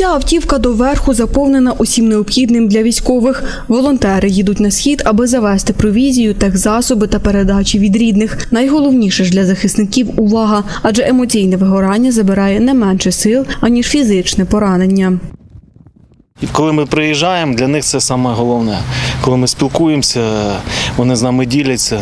Ця автівка доверху заповнена усім необхідним для військових. Волонтери їдуть на схід, аби завести провізію, техзасоби та передачі від рідних. Найголовніше ж для захисників увага, адже емоційне вигорання забирає не менше сил аніж фізичне поранення. І коли ми приїжджаємо, для них це саме головне. Коли ми спілкуємося, вони з нами діляться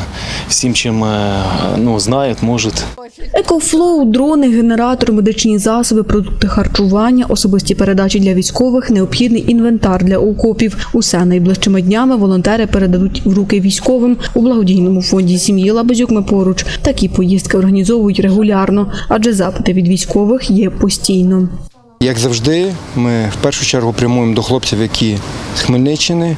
всім, чим е, ну, знають, можуть. Екофлоу, дрони, генератор, медичні засоби, продукти харчування, особисті передачі для військових, необхідний інвентар для окопів. Усе найближчими днями волонтери передадуть в руки військовим у благодійному фонді сім'ї Лабазюк. Ми поруч такі поїздки організовують регулярно, адже запити від військових є постійно. Як завжди, ми в першу чергу прямуємо до хлопців, які з Хмельниччини,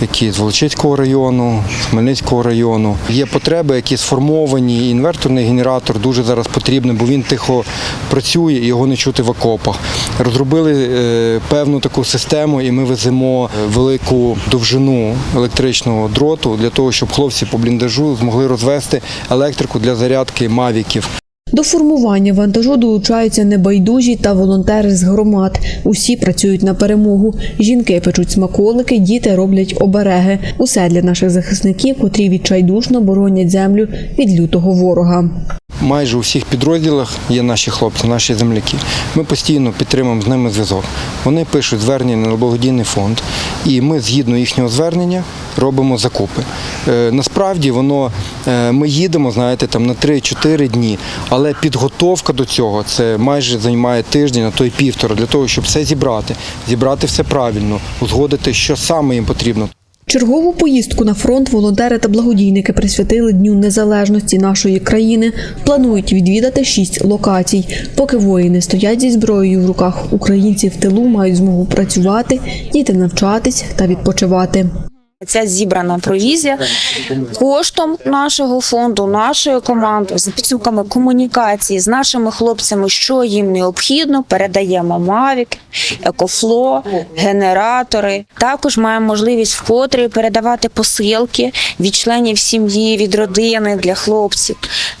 які з Волочиського району, з Хмельницького району. Є потреби, які сформовані. Інверторний генератор дуже зараз потрібний, бо він тихо працює і його не чути в окопах. Розробили е, певну таку систему, і ми веземо велику довжину електричного дроту для того, щоб хлопці по бліндажу змогли розвести електрику для зарядки мавіків. До формування вантажу долучаються небайдужі та волонтери з громад. Усі працюють на перемогу. Жінки печуть смаколики, діти роблять обереги. Усе для наших захисників, котрі відчайдушно боронять землю від лютого ворога. Майже у всіх підрозділах є наші хлопці, наші земляки. Ми постійно підтримуємо з ними зв'язок. Вони пишуть звернення на благодійний фонд, і ми згідно їхнього звернення робимо закупи. Е, насправді воно е, ми їдемо, знаєте, там на 3-4 дні, але підготовка до цього це майже займає тиждень, а то й півтора, для того, щоб все зібрати, зібрати все правильно, узгодити, що саме їм потрібно. Чергову поїздку на фронт волонтери та благодійники присвятили Дню Незалежності нашої країни. Планують відвідати шість локацій. Поки воїни стоять зі зброєю в руках, українці в тилу мають змогу працювати, діти навчатись та відпочивати. Ця зібрана провізія коштом нашого фонду, нашої команди, за підсумками комунікації з нашими хлопцями, що їм необхідно, передаємо мавік, Екофло, генератори. Також маємо можливість вкотре передавати посилки від членів сім'ї, від родини для хлопців.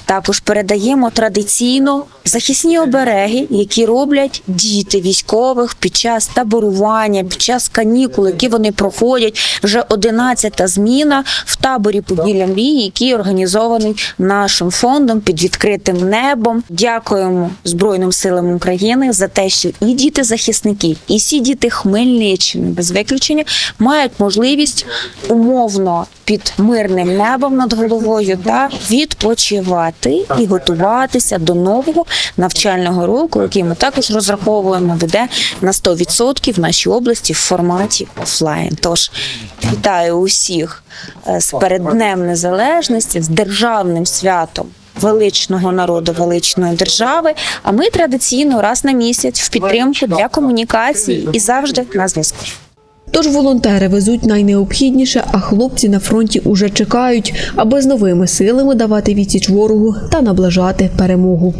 Також передаємо традиційно захисні обереги, які роблять діти військових під час таборування, під час канікул, які вони проходять вже 11-та зміна в таборі Поділля мрії, який організований нашим фондом під відкритим небом. Дякуємо Збройним силам України за те, що і діти захисники, і всі діти Хмельниччини без виключення мають можливість умовно під мирним небом над головою та відпочивати і готуватися до нового навчального року, який ми також розраховуємо буде на 100% в нашій області в форматі офлайн. Тож вітаю усіх е, з передднем незалежності, з державним святом. Величного народу, величної держави. А ми традиційно раз на місяць в підтримку для комунікації і завжди на зв'язку. Тож волонтери везуть найнеобхідніше, а хлопці на фронті уже чекають, аби з новими силами давати відсіч ворогу та наближати перемогу.